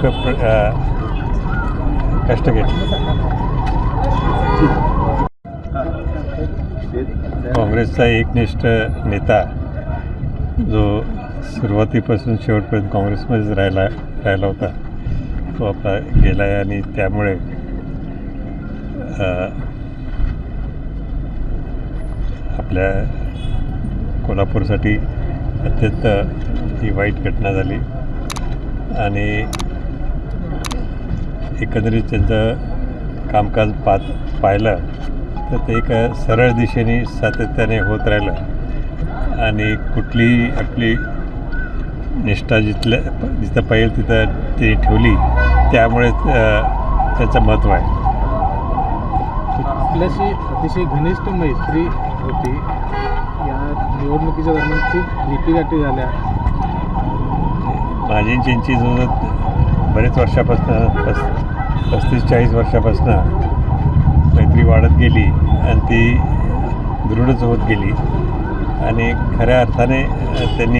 खूप कष्ट घेतले काँग्रेसचा एकनिष्ठ नेता जो सुरुवातीपासून शेवटपर्यंत काँग्रेसमध्येच राहिला राहिला होता तो आपला गेला आहे आणि त्यामुळे आपल्या कोल्हापूरसाठी अत्यंत ही वाईट घटना झाली. आणि एकंदरीत त्यांचं कामकाज पात पाहिलं तर ते एक सरळ दिशेने सातत्याने होत राहिलं. आणि कुठलीही आपली निष्ठा जिथल्या जिथं पाहिजे तिथं ती ठेवली त्यामुळे त्याचं महत्त्व आहे. आपल्याशी अतिशय घनिष्ठ मैत्री होती. या निवडणुकीच्या दरम्यान खूप भेटीगाठी झाल्या. माझी चिंची जवळ बरेच वर्षापासून पस पस्तीस चाळीस वर्षापासून मैत्री वाढत गेली आणि ती दृढच होत गेली. आणि खऱ्या अर्थाने त्यांनी